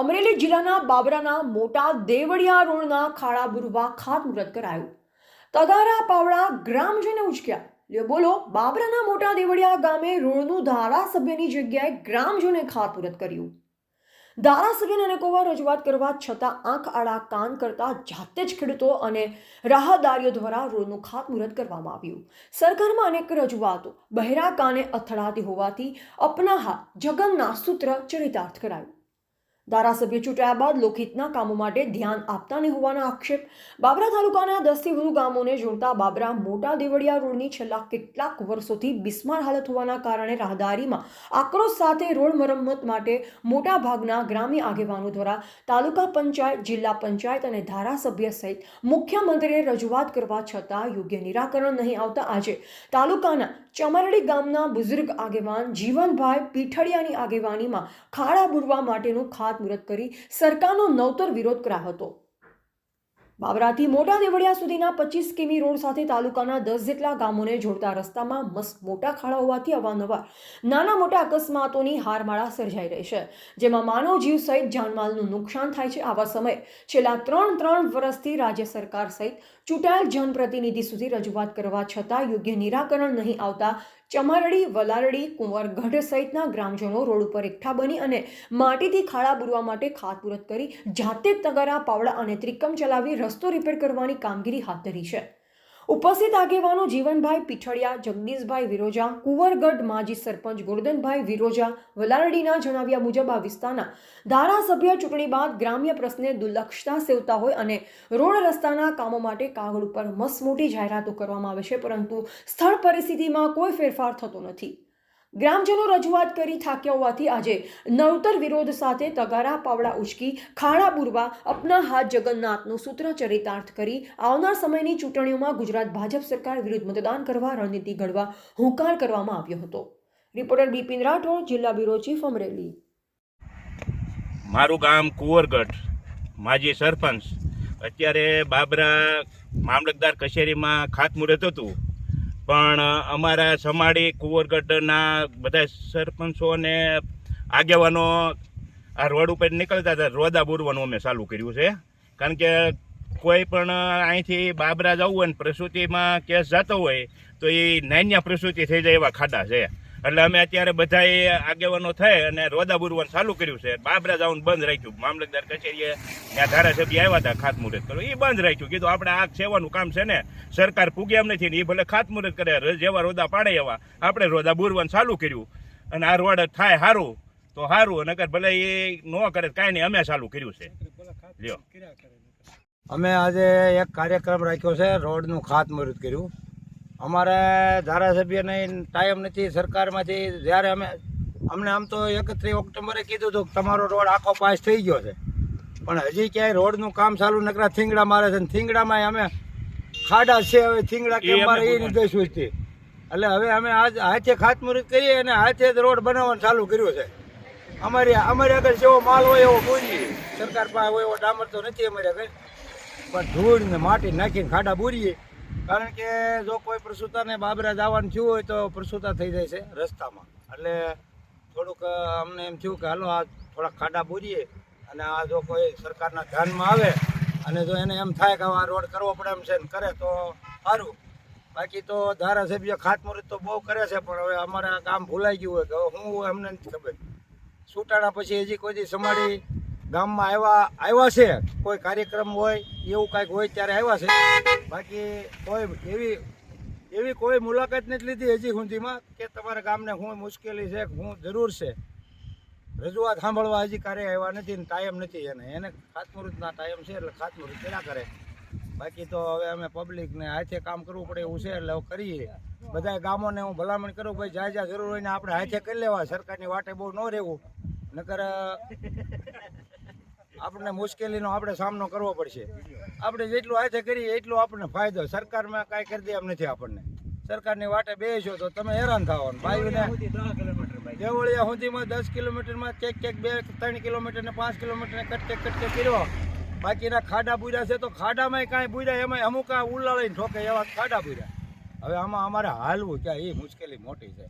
અમરેલી જિલ્લાના બાબરાના મોટા દેવળિયા રોડના ખાડા બુરવા ખાતમુહૂર્ત કરાયું. તગારા પાવડા ગ્રામજને ઉચક્યા લ્યો બોલો, બાબરાના મોટા દેવળિયા ગામે રોડનું ધારાસભ્યની જગ્યાએ ગ્રામજને ખાતમુહૂર્ત કર્યું. ધારાસભ્યને અનેકોવાર રજૂઆત કરવા છતાં આંખ આડા કાન કરતા જાતે જ ખેડૂતો અને રાહદારીઓ દ્વારા રોડનું ખાતમુહૂર્ત કરવામાં આવ્યું. સરકારમાં અનેક રજૂઆતો. બહેરા કાને અથડાતી હોવાથી અપનાહા જગનના સૂત્ર ચરિતાર્થ કરાયું. ધારાસભ્ય ચૂંટાયા બાદ લોકહિતના કામો માટે ધ્યાન આપતા નહીં હોવાના આક્ષેપ. બાબરા તાલુકાના દસથી વધુ ગામોને જોડતા બાબરા મોટા દેવળિયા રોડની છેલ્લા કેટલાક વર્ષોથી બિસ્માર હાલત હોવાના કારણે રાહદારીમાં આક્રોશ સાથે રોડ મરમ્મત માટે મોટા ભાગના ગ્રામ્ય આગેવાનો દ્વારા તાલુકા પંચાયત, જિલ્લા પંચાયત અને ધારાસભ્ય સહિત મુખ્યમંત્રીને રજૂઆત કરવા છતાં યોગ્ય નિરાકરણ નહીં આવતા આજે તાલુકાના ચમરડી ગામના બુઝુર્ગ આગેવાન જીવનભાઈ પીઠડિયાની આગેવાનીમાં ખાડા બુરવા માટેનું ખાતમુહૂર્ત કરી સરકારનો નવતર વિરોધ કરાયો હતો. બાબરાથી મોટા દેવળિયા સુધીના પચીસ કિમી રોડ સાથે તાલુકાના દસ જેટલા ગામોને જોડતા રસ્તામાં મસ્ત મોટા ખાડા હોવાથી અવારનવાર નાના મોટા અકસ્માતોની હારમાળા સર્જાઈ રહી છે, જેમાં માનવ જીવ સહિત જાનમાલનું નુકસાન થાય છે આવા સમયે છેલ્લા ત્રણ ત્રણ વર્ષથી રાજ્ય સરકાર સહિત ચૂંટાયેલ જનપ્રતિનિધિ સુધી રજૂઆત કરવા છતાં યોગ્ય નિરાકરણ નહીં આવતા ચમારડી, વલારડી, કુંવરગઢ સહિતના ગ્રામજનો રોડ ઉપર એકઠા બની અને માટીથી ખાડા બુરવા માટે ખાતમુહૂર્ત કરી જાતે તગારા, પાવડા અને ત્રિકમ ચલાવી રસ્તો રિપેર કરવાની કામગીરી હાથ ધરી છે. ઉપસ્થિત આગેવાનો જીવનભાઈ પીઠળિયા, જગદીશભાઈ વિરોજા, કુંવરગઢ માજી સરપંચ ગોરધનભાઈ વિરોજા, વલારડીના જણાવ્યા મુજબ આ વિસ્તારના ધારાસભ્ય ચૂંટણી બાદ ગ્રામ્ય પ્રશ્ને દુર્લક્ષતા સેવતા હોય અને રોડ રસ્તાના કામો માટે કાગળ ઉપર મસમોટી જાહેરાતો કરવામાં આવે છે, પરંતુ સ્થળ પરિસ્થિતિમાં કોઈ ફેરફાર થતો નથી. ગ્રામજનો રજૂઆત કરી થાક્યા હોવાથી આજે નવતર વિરોધ સાથે તગારા, પાવડા ઉચકી ખાડા બુરવા અપના હાથ જગન્નાથનું સૂત્ર ચરિતાર્થ કરી આવનાર સમયની ચૂંટણીઓમાં ગુજરાત ભાજપ સરકાર વિરુદ્ધ મતદાન કરવા રણનીતિ ઘડવા હુંકાર કરવામાં આવ્યો હતો. રિપોર્ટર બિપિન રાઠોડ, જિલ્લા બ્યુરો ચીફ અમરેલી. મારું ગામ કુંવરગઢ. માજી સરપંચ. અત્યારે બાબરા મામલતદાર કચેરીમાં ખાતમુહૂર્ત હતું. પણ અમારા સમાડી, કુંવરગઢના બધા સરપંચો અને આગેવાનો આ રોડ ઉપર નીકળતા હતા, રોદા બોરવાનું અમે ચાલુ કર્યું છે. કારણ કે કોઈ પણ અહીંથી બાબરા જવું હોય ને પ્રસૂતિમાં કેસ જતો હોય, તો એ નાન્યા પ્રસૂતિ થઈ જાય એવા ખાડા છે. એટલે અમે અત્યારે બધાએ આગેવાનો થઈ અને રોદા બુરવાનું ચાલુ કર્યું છે. બાબરા જવાનું બંધ રાખ્યું. મામલતદાર કચેરીએ ત્યાં ધારાસભ્ય આવ્યા હતા ખાતમુહૂર્ત કરો એ બંધ રાખ્યું. કીધું, આપણે આગ સેવાનું કામ છે ને, સરકાર પૂગે એમ નથી ને એ ભલે ખાતમુહૂર્ત કરે જેવા રોદા પાડે એવા. આપણે રોદા બુરવાનું ચાલુ કર્યું. અને આ રોડ થાય સારું તો સારું નકર ભલે એ ન કરે કાંઈ નહીં. અમે ચાલુ કર્યું છે. અમે આજે એક કાર્યક્રમ રાખ્યો છે, રોડનું ખાતમુહૂર્ત કર્યું. અમારે ધારાસભ્યને ટાઈમ નથી સરકારમાંથી જ્યારે અમે અમને આમ તો એકત્રીસ ઓક્ટોબરે કીધું હતું કે તમારો રોડ આખો પાસ થઈ ગયો છે. પણ હજી ક્યાંય રોડનું કામ ચાલુ નકરા થીંગડા મારે છે ને થીંગડામાં અમે ખાડા છે હવે થીંગડા કે કેમ મારે એ રીતે નિર્દેશ એટલે હવે અમે આજ હાથે ખાતમુહૂર્ત કરીએ અને હાથે જ રોડ બનાવવાનું ચાલુ કર્યું છે. અમારી અમારી આગળ જેવો માલ હોય એવો બોરીએ સરકાર પાસે હોય એવો ડામર તો નથી અમારી આગળ. પણ ધૂળ ને માટી નાખીને ખાડા બોરીએ. કારણ કે જો કોઈ પ્રસૂતાને બાબરા જવાનું થયું હોય તો પ્રસૂતા થઈ જાય છે રસ્તામાં. એટલે થોડુંક અમને એમ થયું કે હાલો, આ થોડા ખાડા બોરીએ અને આ જો કોઈ સરકારના ધ્યાનમાં આવે અને જો એને એમ થાય કે આ રોડ કરવો પડે એમ છે ને કરે તો સારું. બાકી તો ધારાસભ્ય ખાતમુહૂર્ત તો બહુ કરે છે, પણ હવે અમારે કામ ભૂલાઈ ગયું હોય કે હું એમને નથી ખબર. છૂટાણા પછી હજી કોઈ દી સમાડી ગામમાં આવ્યા આવ્યા છે. કોઈ કાર્યક્રમ હોય, એવું કાંઈક હોય ત્યારે આવ્યા છે. બાકી કોઈ એવી એવી કોઈ મુલાકાત નથી લીધી હજી સુધીમાં કે તમારા ગામને શું મુશ્કેલી છે હું જરૂર છે. રજૂઆત સાંભળવા હજી કાર્ય આવ્યા નથી ને ટાઈમ નથી એને. એને ખાતમુહૂર્તના ટાઈમ છે એટલે ખાતમુહૂર્ત કર્યા કરે. બાકી તો હવે અમે પબ્લિકને હાથે કામ કરવું પડે એવું છે એટલે કરીએ. બધા ગામોને હું ભલામણ કરું ભાઈ જ્યાં જ્યાં જરૂર હોય ને આપણે હાથે કરી લેવા. સરકારની વાટે બહુ ન રહેવું. નકર આપણને મુશ્કેલીનો આપણે સામનો કરવો પડશે. આપણે જેટલું હાથે કરીએ એટલું આપણને ફાયદો. સરકારમાં કાંઈ કરી દે એમ નથી આપણને. સરકારની વાટે બેસો તો તમે હેરાન થવાનું ભાઈને દેવળિયા સુધીમાં દસ કિલોમીટરમાં ક્યાંક કેક બે, ત્રણ કિલોમીટર ને પાંચ કિલોમીટર ને કટકે કટકે કર્યો. બાકીના ખાડા બુર્યા છે તો ખાડામાં કાંઈ બુર્યા એમાં અમુક ઉલાળીને ઠોકે એવા ખાડા બુર્યા. હવે આમાં અમારે હાલવું ક્યાં એ મુશ્કેલી મોટી છે.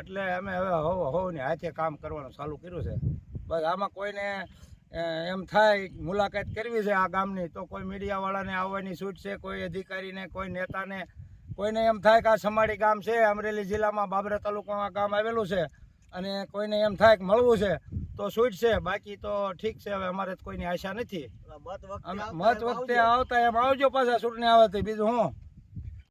એટલે અમે હવે હોવ હોવને હાથે કામ કરવાનું ચાલુ કર્યું છે. બસ આમાં કોઈને એમ થાય મુલાકાત કરવી છે આ ગામની. તો કોઈ મીડિયાવાળાને આવવાની છૂટ છે કોઈ અધિકારીને કોઈ નેતાને. કોઈને એમ થાય કે આ સમાડી ગામ છે અમરેલી જિલ્લામાં બાબરા તાલુકામાં ગામ આવેલું છે. અને કોઈને એમ થાય કે મળવું છે તો છૂટ છે. બાકી તો ઠીક છે હવે અમારે તો કોઈની આશા નથી. મત વખતે આવતા એમ આવજો. પાછા ચૂંટણી આવે બીજું હું?